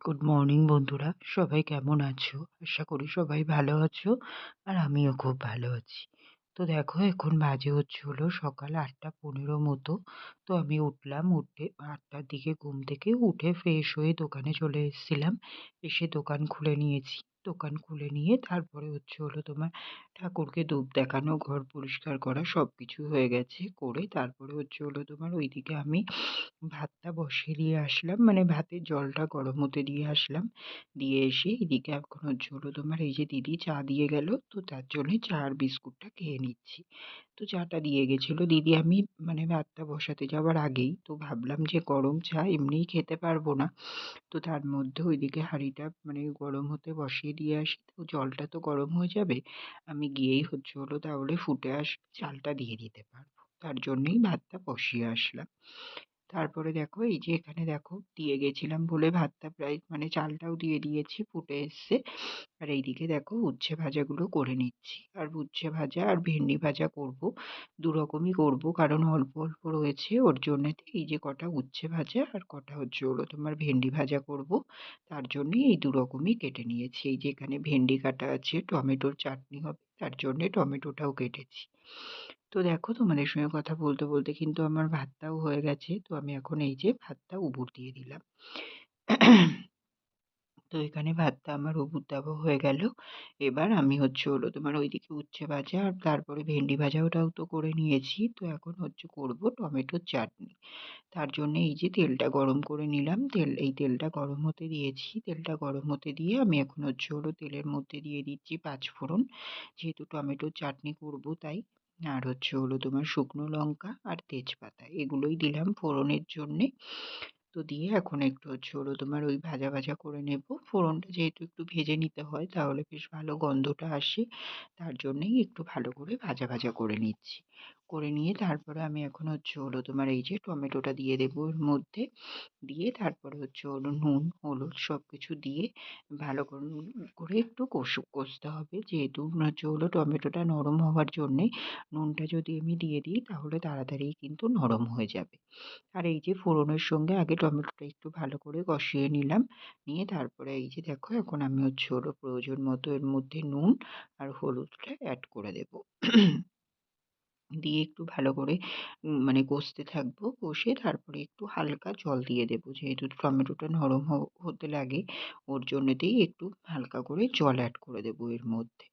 Good morning বন্ধুরা। সবাই কেমন আছো? আশা করি সবাই ভালো আছো আর আমিও খুব ভালো আছি। তো দেখো, এখন বাজে হচ্ছে হলো সকাল আটটা পনেরো মতো। তো আমি উঠলাম, উঠে আটটার দিকে ঘুম থেকে উঠে ফ্রেশ হয়ে দোকানে চলে এসেছিলাম। এসে দোকান খুলে নিয়েছি। দোকান খুলে নিয়ে তারপরে হচ্ছে হলো তোমার ঠাকুরকে ধূপ দেখানো, ঘর পরিষ্কার করা সব কিছু হয়ে গেছে করে তারপরে হচ্ছে হলো তোমার ওইদিকে আমি ভাতটা বসিয়ে দিয়ে আসলাম। মানে ভাতের জলটা গরম হতে দিয়ে আসলাম। দিয়ে এসে এদিকে এখন হচ্ছে হলো তোমার এই যে দিদি চা দিয়ে গেল, তো তার জন্যে চা আর বিস্কুটটা খেয়ে নিচ্ছি। তো চাটা দিয়ে গেছিল। দিদি আমি মানে ভাতটা বসাতে যাওয়ার আগেই তো ভাবলাম যে গরম চা এমনিই খেতে পারব না। তো তার মধ্যে ওইদিকে হাঁড়িটা মানে গরম হতে বসিয়ে দিয়ে আসি। তো জলটা তো গরম হয়ে যাবে। আমি গিয়েই হচ্ছে হলো তাহলে ফুটে আসবে চালটা দিয়ে দিতে পারব। তার জন্যেই ভাতটা বসিয়ে আসলাম। তারপরে দেখো, এই যে এখানে দেখো, দিয়ে গেছিলাম বলে ভাতটা প্রায় মানে চালটাও দিয়ে দিয়েছি, ফুটে এসছে। আর এইদিকে দেখো, উচ্ছে ভাজাগুলো করে নিচ্ছি। আর উচ্ছে ভাজা আর ভেন্ডি ভাজা করব দু রকমই করব, কারণ অল্প অল্প রয়েছে। ওর জন্যেতে এই যে কটা উচ্ছে ভাজা আর কটা হচ্ছে হলো তোমার ভেন্ডি ভাজা করব, তার জন্যই এই দু রকমই কেটে নিয়েছি। এই যে এখানে ভেন্ডি কাটা আছে, টমেটোর চাটনি হবে, তার জন্যে টমেটোটাও কেটেছি। তো দেখো তোমাদের সঙ্গে কথা বলতে বলতে কিন্তু আমার ভাতটাও হয়ে গেছে। তো আমি এখন এই যে ভাতটা উবুর দিয়ে দিলাম। তো এখানে ভাতটা আমার উবুর দেওয়া হয়ে গেল। এবার আমি হচ্ছে হলো তোমার ওইদিকে উচ্ছে ভাজা আর তারপরে ভেন্ডি ভাজা ওটাও তো করে নিয়েছি। তো এখন হচ্ছে করব টমেটোর চাটনি। তার জন্য এই যে তেলটা গরম করে নিলাম। তেল, এই তেলটা গরম হতে দিয়েছি। তেলটা গরম হতে দিয়ে আমি এখন হচ্ছে হলো তেলের মধ্যে দিয়ে দিচ্ছি পাঁচ ফোড়ন যেহেতু টমেটোর চাটনি করব তাই। আর হচ্ছে হলো তোমার শুকনো লঙ্কা আর তেজপাতা। এগুলোই দিলাম ফোড়নের জন্যে। তো দিয়ে এখন একটু হচ্ছে হলো তোমার ওই ভাজা ভাজা করে নেব। ফোড়নটা যেহেতু একটু ভেজে নিতে হয়, তাহলে বেশ ভালো গন্ধটা আসে। তার জন্যেই একটু ভালো করে ভাজা ভাজা করে নিচ্ছি। করে নিয়ে তারপরে আমি এখন হচ্ছে হলো তোমার এই যে টমেটোটা দিয়ে দেবো এর মধ্যে। দিয়ে তারপরে হচ্ছে হলো নুন, হলুদ সব কিছু দিয়ে ভালো করে করে একটু কষু, কষতে হবে। যেহেতু হচ্ছে হলো টমেটোটা নরম হওয়ার জন্যে নুনটা যদি আমি দিয়ে দিই তাহলে তাড়াতাড়ি কিন্তু নরম হয়ে যাবে। আর এই যে ফোড়নের সঙ্গে আগে টমেটোটা একটু ভালো করে কষিয়ে নিলাম। নিয়ে তারপরে এই যে দেখো এখন আমি হচ্ছে হলো প্রয়োজন মতো এর মধ্যে নুন আর হলুদটা অ্যাড করে দেবো। দিয়ে একটু ভালো করে মানে কষতে থাকব। কষে তারপরে একটু হালকা জল দিয়ে দেবো। যেহেতু টমেটোটা নরম হতে লাগে, ওর জন্যতেই একটু হালকা করে জল অ্যাড করে দেবো এর মধ্যে।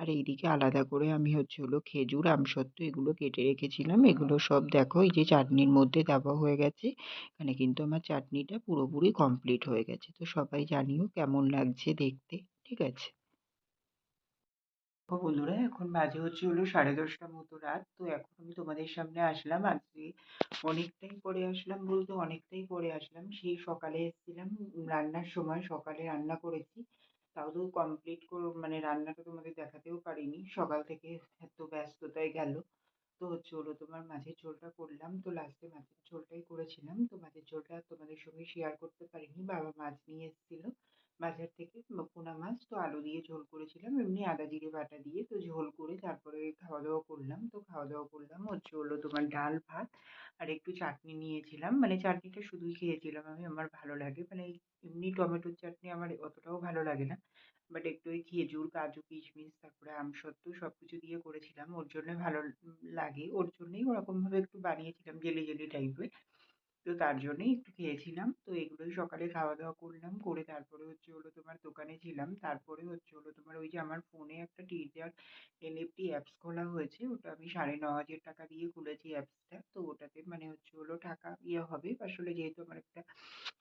আর এইদিকে আলাদা করে আমি হচ্ছে হলো খেজুর, আমসত্ত্ব এগুলো কেটে রেখেছিলাম। এগুলো সব দেখো, এই যে চাটনির মধ্যে দেওয়া হয়ে গেছে। এখানে কিন্তু আমার চাটনিটা পুরোপুরি কমপ্লিট হয়ে গেছে। তো সবাই জানিও কেমন লাগছে দেখতে, ঠিক আছে? দেখো বন্ধুরা, এখন বাজে হচ্ছে হলো সাড়ে দশটার মতো রাত। তো এখন আমি তোমাদের সামনে আসলাম। আজকে অনেকটাই পরে আসলাম বলতে অনেকটাই পরে আসলাম। সেই সকালে এসেছিলাম, রান্নার সময় সকালে রান্না করেছি। তাও তো কমপ্লিট করে মানে রান্নাটা তোমাদের দেখাতেও পারিনি। সকাল থেকে এত ব্যস্ততায় গেল। তো হচ্ছে হলো তোমার মাছের ঝোলটা করলাম। তো লাস্টে মাছের ঝোলটাই করেছিলাম। তো মাছের ঝোলটা তোমাদের সঙ্গে শেয়ার করতে পারিনি। বাবা মাছ নিয়ে এসেছিল। বাজার থেকে পোনা মাছ, তো আলু দিয়ে ঝোল করেছিলাম, এমনি আদা জিরে বাটা দিয়ে, তো ঝোল করে তারপরে খাওয়া দাওয়া করলাম, তো খাওয়া দাওয়া করলাম, হচ্ছে হলো তোমার ডাল, ভাত আর একটু চাটনি নিয়েছিলাম মানে চাটনিটা শুধুই খেয়েছিলাম আমি, আমার ভালো লাগে মানে এমনি টমেটোর চাটনি আমার অতটাও ভালো লাগে না বাট একটু ওই খেজুর, কাজু, কিশমিশ, তারপরে আমসত্ত্ব সব কিছু দিয়ে করেছিলাম, ওর জন্য ভালো লাগে, ওর জন্যই ওরকমভাবে একটু বানিয়েছিলাম, জেলি জেলি টাইপের তো তার জন্যই একটু খেয়েছিলাম। তো এগুলোই সকালে খাওয়া দাওয়া করলাম, করে তারপরে হচ্ছে হলো তোমার দোকানে ছিলাম। তারপরে হচ্ছে হলো তোমার ওই যে আমার ফোনে একটা টিজার এনএফটি অ্যাপস খোলা হয়েছে। ওটা আমি সাড়ে ন হাজার টাকা দিয়ে খুলেছি অ্যাপসটা তো ওটাতে মানে হচ্ছে হলো টাকা ইয়ে হবে। আসলে যেহেতু আমার একটা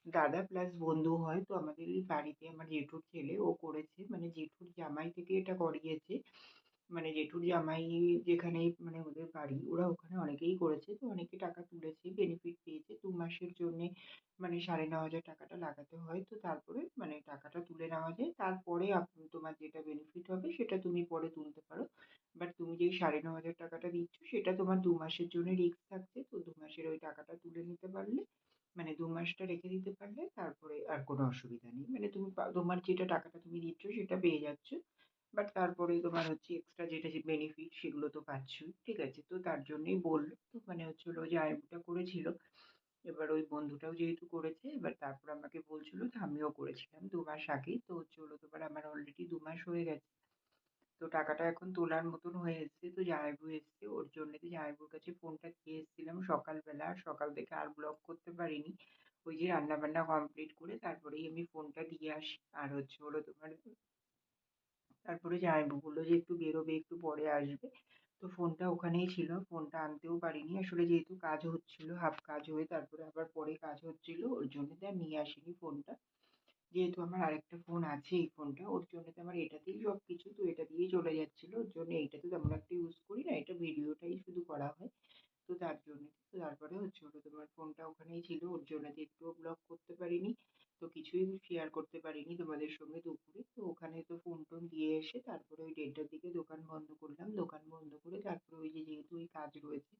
দাদা প্লাস বন্ধু হয়, তো আমাদের এই বাড়িতে আমার জেঠুর ছেলে, ও করেছে। মানে জেঠুর জামাই থেকে এটা করিয়েছে। মানে জেঠুর জামাই যেখানেই মানে ওদের বাড়ি, ওরা ওখানে অনেকেই করেছে তো অনেকে টাকা তুলেছে বেনিফিট পেয়েছে। দু মাসের জন্যে মানে সাড়ে ন হাজার টাকাটা লাগাতে হয় তো তারপরে মানে টাকাটা তুলে নেওয়া যায়। তারপরে তোমার যেটা বেনিফিট হবে সেটা তুমি পরে তুলতে পারো। বাট তুমি যেই সাড়ে ন হাজার টাকাটা দিচ্ছ সেটা তোমার দু মাসের জন্য রিস্ক থাকছে তো দু মাসের ওই টাকাটা তুলে নিতে পারলে মানে দু মাসটা রেখে দিতে পারলে তারপরে আর কোনো অসুবিধা নেই। মানে তুমি তোমার যেটা টাকাটা তুমি দিচ্ছ সেটা পেয়ে যাচ্ছ। বাট তারপরে তোমার হচ্ছে এক্সট্রা যেটা বেনিফিট সেগুলো তো পাচ্ছই, ঠিক আছে? তো তার জন্যই বলল। তো মানে হচ্ছে হলো যে আয়ুটা করেছিল, এবার ওই বন্ধুটাও যেহেতু করেছে, এবার তারপর আমাকে বলছিল যে আমিও করেছিলাম দু মাস আগেই। তো হচ্ছে হলো তোমার আমার অলরেডি দু মাস হয়ে গেছে। তো টাকাটা এখন তোলার মতন হয়ে এসছে। তো জামাইবাবু এসছে, ওর জন্য তো জামাইবাবুর কাছে ফোনটা দিয়ে এসেছিলাম সকালবেলা। আর সকাল থেকে আর ব্লগ করতে পারিনি। ওই যে রান্না বান্না কমপ্লিট করে তারপরেই আমি ফোনটা দিয়ে আসি। আর হচ্ছে হলো তোমার তারপরে জামাইবাবু বলল যে, একটু বেরোবে, একটু পরে আসবে। তো ফোনটা ওখানেই ছিল। ফোনটা আনতেও পারিনি। আসলে যেহেতু কাজ হচ্ছিল, হাফ কাজ হয়ে তারপরে আবার পরে কাজ হচ্ছিল, ওর জন্য তো নিয়ে আসিনি ফোনটা। যেহেতু আমার আরেকটা ফোন আছে এই ফোনটা, ওর জন্য তো আমার এটাতেই সব কিছু তো এটা দিয়েই চলে যাচ্ছিল। ওর জন্য এইটাতে তেমন একটা ইউজ করি না, এটা ভিডিওটাই শুধু করা হয়। তো তার জন্য, তো তারপরে হচ্ছে হলো তোমার ফোনটা ওখানেই ছিল, ওর জন্য তো একটুও ব্লগ করতে পারিনি। তো কিছুই শেয়ার করতে পারিনি তোমাদের সঙ্গে দুপুরে। তো ওখানে তো ফোন টোন দিয়ে এসে তারপরে ওই দেড়টার দিকে দোকান বন্ধ করলাম। দোকান বন্ধ করে তারপরে ওই যে যেহেতু ওই কাজ রয়েছে,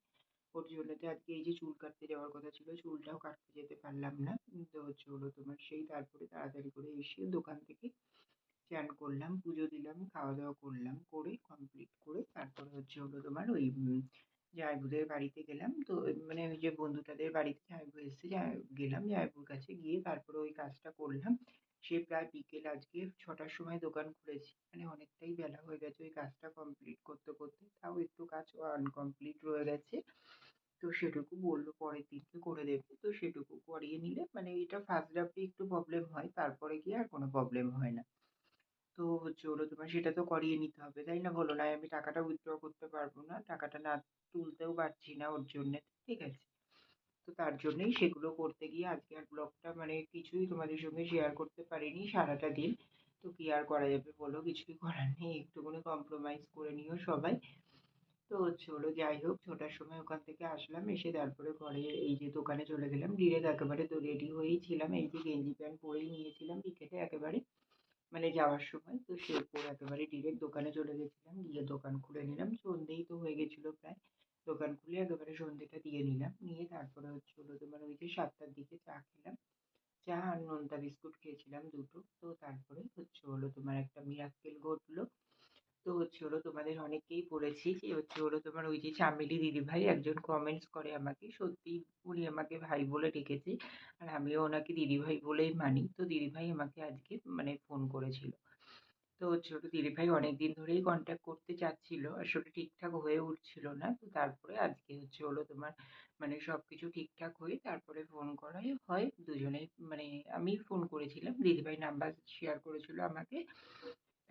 ওর জন্য তো আজকে এই যে চুল কাটতে যাওয়ার কথা ছিল, চুলটাও কাটতে যেতে পারলাম না। তো হচ্ছে হলো তোমার সেই তারপরে তাড়াতাড়ি করে এসে দোকান থেকে স্নান করলাম, পুজো দিলাম, খাওয়া দাওয়া করলাম, করে কমপ্লিট করে তারপরে হচ্ছে হলো তোমার ওই জামাইবাবুদের বাড়িতে গেলাম। তো মানে ওই যে বন্ধুটাদের বাড়িতে জামাইবাবু এসেছে গেলাম জামাইবাবুর কাছে গিয়ে তারপরে ওই কাজটা করলাম। সে প্রায় বিকেল আজকে ছটার সময় দোকান খুলেছি। মানে অনেকটাই বেলা হয়ে গেছে ওই কাজটা কমপ্লিট করতে করতে। তাও একটু কাজ আনকমপ্লিট রয়ে গেছে। তো সেটুকু বলল পরের দিনকে করে দেবে। তো সেটুকু করিয়ে নিলে মানে এটা ফার্স্ট ড্রাফটে একটু প্রবলেম হয়, তারপরে গিয়ে আর কোনো প্রবলেম হয় না। তো হচ্ছে হলো তোমার সেটা তো করিয়ে নিতে হবে, তাই না? বলো নয় আমি টাকাটা উইথড্র করতে পারব না, টাকাটা না তুলতেও পারছি না ওর জন্যে, ঠিক আছে? তো তার জন্যেই সেগুলো করতে গিয়ে আজকে আর ব্লগটা মানে কিছুই তোমাদের সঙ্গে শেয়ার করতে পারিনি সারাটা দিন। তো কী আর করা যাবে বলো? কিছুই করার নেই, একটুখানি কম্প্রোমাইজ করে নিও সবাই। তো হচ্ছে হলো যাই হোক, ছটার সময় ওখান থেকে আসলাম, এসে তারপরে ঘরে এই যে দোকানে চলে গেলাম। ডিরেক্ট একেবারে তো রেডি হয়েই ছিলাম, এই যে গেঞ্জি প্যান্ট পরেই নিয়েছিলাম বিকেলে একেবারে। মানে যাওয়ার সময়। তো সে পরে একেবারে ডিরেক্ট দোকানে চলে গেছিলাম, গিয়ে দোকান খুলে নিলাম। সন্ধেই তো হয়ে গেছিল প্রায়। দোকান খুলে একেবারে সন্ধেটা দিয়ে নিলাম। নিয়ে তারপরে হচ্ছে হলো তোমার ওই যে সাতটার দিকে চা খেলাম। চা আর নোনতা বিস্কুট খেয়েছিলাম দুটো। তো তারপরে হচ্ছে হলো তোমার একটা মিরাক্কেল ঘটলো। তো হচ্ছে হলো তোমাদের অনেকেই বলেছি যে হচ্ছে হলো তোমার ওই যে চামেলি দিদিভাই একজন কমেন্টস করে আমাকে। সত্যি উনি আমাকে ভাই বলে ডেকেছে আর আমিও ওনাকে দিদিভাই বলেই মানি। তো দিদিভাই আমাকে আজকে মানে ফোন করেছিল। তো হচ্ছে হলো দিদিভাই অনেক দিন ধরেই কন্ট্যাক্ট করতে চাচ্ছিল। আসলে ঠিকঠাক হয়ে উঠছিল না। তো তারপরে আজকে হচ্ছে হলো তোমার মানে সব কিছু ঠিকঠাক হয়ে তারপরে ফোন করাই হয়। দুজনেই মানে আমি ফোন করেছিলাম। দিদিভাই নাম্বার শেয়ার করেছিল আমাকে।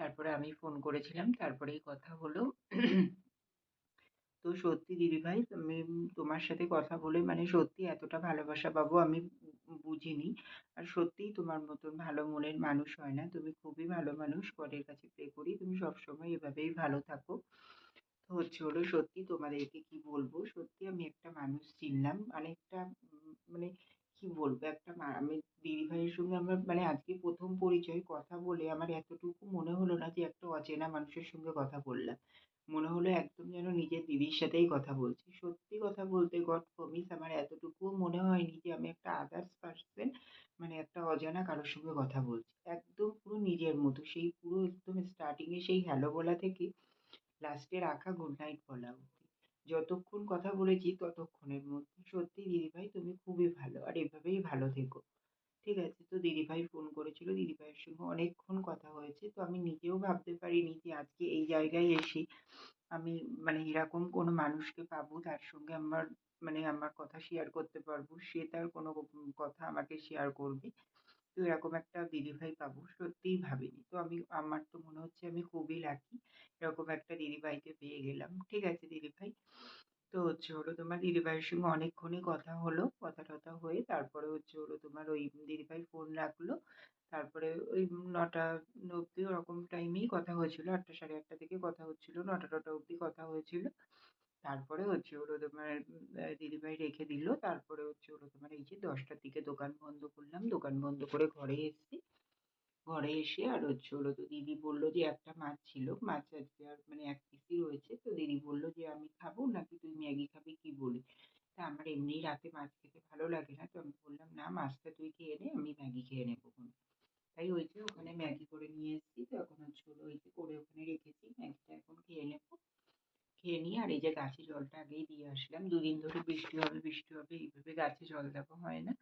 তারপরে আমি ফোন করেছিলাম তারপরেই কথা হলো তো সত্যি দিদিভাই আমি তোমার সাথে কথা বলে মানে সত্যি এতটা ভালোবাসা পাবো আমি বুঝিনি। আর সত্যিই তোমার মতন ভালো মনের মানুষ হয় না। তুমি খুবই ভালো মানুষ পরের কাছে প্রে করি তুমি সবসময় এভাবেই ভালো থাকো। তো হচ্ছে হলো সত্যি তোমাদেরকে কি বলব সত্যি আমি একটা মানুষ চিনলাম। অনেকটা মানে কি বলব? একটা আমি দিদিভাইয়ের সঙ্গে আমার মানে আজকে প্রথম পরিচয় কথা বলে আমার এতটুকু মনে হলো না যে একটা অচেনা মানুষের সঙ্গে কথা বললাম। মনে হলো একদম যেন নিজের দিদির সাথেই কথা বলছি। সত্যি কথা বলতে গড প্রমিস, আমার এতটুকুও মনে হয়নি যে আমি একটা আদার্স পার্সন মানে একটা অজানা কারোর সঙ্গে কথা বলছি। একদম পুরো নিজের মতো, সেই পুরো একদম স্টার্টিংয়ে সেই হ্যালো বলা থেকে লাস্টে রাখা গুড নাইট বলা যতক্ষণ কথা বলেছি ততক্ষণের মধ্যে। সত্যি দিদিভাই, তুমি খুবই ভালো। আর এভাবেই ভালো থেকো। ঠিক আছে? তো দিদিভাই ফোন করেছিল। দিদিভাইয়ের সঙ্গে অনেকক্ষণ কথা হয়েছে। তো আমি নিজেও ভাবতে পারিনি যে আজকে এই জায়গায় এসে আমি মানে এরকম কোনো মানুষকে পাবো, তার সঙ্গে আমার মানে আমার কথা শেয়ার করতে পারব। সে তার কোনো কথা আমাকে শেয়ার করবে। তো এরকম একটা দিদিভাই পাবো, সত্যিই ভাবিনি। তো আমি, আমার তো মনে হচ্ছে আমি খুবই লাকি এরকম একটা দিদিভাইকে পেয়ে গেলাম। ঠিক আছে দিদিভাই তো হচ্ছে হলো তোমার দিদিভাইয়ের সঙ্গে অনেকক্ষণই কথা হলো, কথা টথা হয়ে তারপরে হচ্ছে হলো তোমার ওই দিদিভাই ফোন রাখল। তারপরে ওই নটা অবধি ওরকম টাইমেই কথা হয়েছিল, আটটা সাড়ে আটটা থেকে কথা হচ্ছিল, নটা টটা অবধি কথা হয়েছিল। তারপরে হচ্ছে হলো তোমার দিদিভাই রেখে দিল। তারপরে হচ্ছে হলো তোমার এই যে দশটার দিকে দোকান বন্ধ করলাম। দোকান বন্ধ করে ঘরে এসেছি। ঘরে এসে আর হচ্ছে হলো তো দিদি বলল যে একটা মাছ ছিল। মাছ আজকে আর মানে এক পিসই রয়েছে। তো দিদি বলল যে আমি খাব নাকি তুই ম্যাগি খাবি কি বলি? তা আমার এমনি রাতে মাছ খেতে ভালো লাগে না। তো আমি বললাম, না, মাছটা তুই খেয়ে নে, আমি ম্যাগি খেয়ে নেব তাই ওই যে ওখানে ম্যাগি করে নিয়ে এসেছি। তো এখন হচ্ছে ওই যে করে ওখানে রেখেছি। ম্যাগিটা এখন খেয়ে নেব। খেয়ে নিই আর এই যে গাছে জলটা আগেই দিয়ে আসলাম। দুদিন ধরে বৃষ্টি হবে বৃষ্টি হবে, এইভাবে গাছে জল দেওয়া হয় না।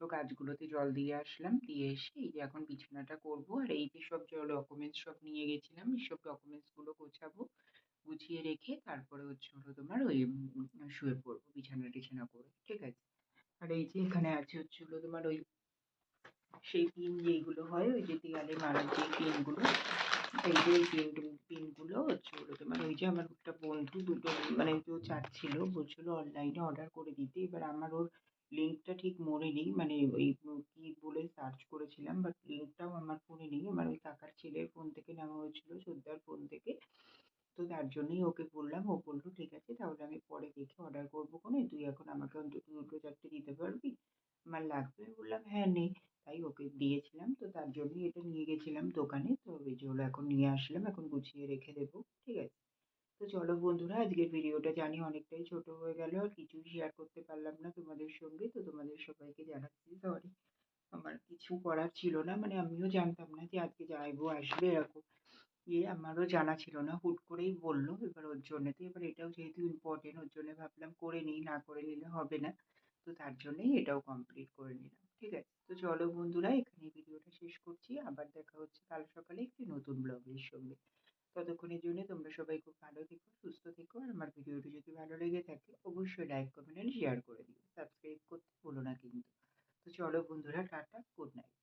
তো গাছগুলোতে জল দিয়ে আসলাম, দিয়ে এসে এই যে এখন বিছানাটা করব। আর এই যে সব জল ডকুমেন্টস সব নিয়ে গেছিলাম এইসব ডকুমেন্টসগুলো গোছাবো, গুছিয়ে রেখে তারপরে হচ্ছে হলো তোমার ওই শুয়ে পড়ব, বিছানা টিছানা করে, ঠিক আছে? আর এই যে এখানে আছে হচ্ছে হলো তোমার ওই সেই পিন যেইগুলো হয়, ওই যে দেয়ালে মারার যে পিনগুলো এই যে পিনগুলো হচ্ছে তোমার ওই যে আমার একটা বন্ধু দুটো মানে কেউ চাচ্ছিল বলছিল অনলাইনে অর্ডার করে দিতে। এবার আমার ওর লিঙ্কটা ঠিক মনে নেই মানে ওই কী বলে সার্চ করেছিলাম বাট লিঙ্কটাও আমার ফোনে নেই। আমার ওই কাকার ছেলের ফোন থেকে নেওয়া হয়েছিল ছোদ্দার ফোন থেকে। তো তার জন্যই ওকে বললাম, ও বলল, ঠিক আছে, তাহলে আমি পরে দেখে অর্ডার করব কোনো। তুই এখন আমাকে অন্তত দুটো চারটে দিতে পারবি? আমার লাগবে। বললাম হ্যাঁ নে। তাই ওকে দিয়েছিলাম। তো তার জন্যই এটা নিয়ে গেছিলাম দোকানে। তো হলো, এখন নিয়ে আসলাম, এখন গুছিয়ে রেখে দেবো, ঠিক আছে? তো চলো বন্ধুরা, আজকের ভিডিওটা জানি অনেকটাই ছোট হয়ে গেল, আর কিছুই শেয়ার করতে পারলাম না তোমাদের সঙ্গে। তো তোমাদের সবাইকে জানাচ্ছি সরি আমার কিছু করার ছিল না। মানে আমিও জানতাম না যে আজকে যাইবো, আসবে এরকম। ইয়ে আমারও জানা ছিল না, হুট করেই বলল। এবার ওর জন্য তো এবার এটাও যেহেতু ইম্পর্টেন্ট ওর জন্য ভাবলাম করে নিই, না করে নিলে হবে না। তো তার জন্যই এটাও কমপ্লিট করে নিলাম। ঠিক আছে, তো চলো বন্ধুরা এখানে ভিডিওটা শেষ করছি। আবার দেখা হচ্ছে কাল সকালে একটি নতুন ব্লগের সঙ্গে। ততক্ষণের জন্য তোমরা সবাই খুব ভালো থেকো, সুস্থ থেকো, আর আমার ভিডিওটি যদি ভালো লেগে থাকে, অবশ্যই লাইক কমেন্ট অ্যান্ড শেয়ার করে দিও। সাবস্ক্রাইব করতে ভুলো না কিন্তু। তো চলো বন্ধুরা, টাটা গুড নাইট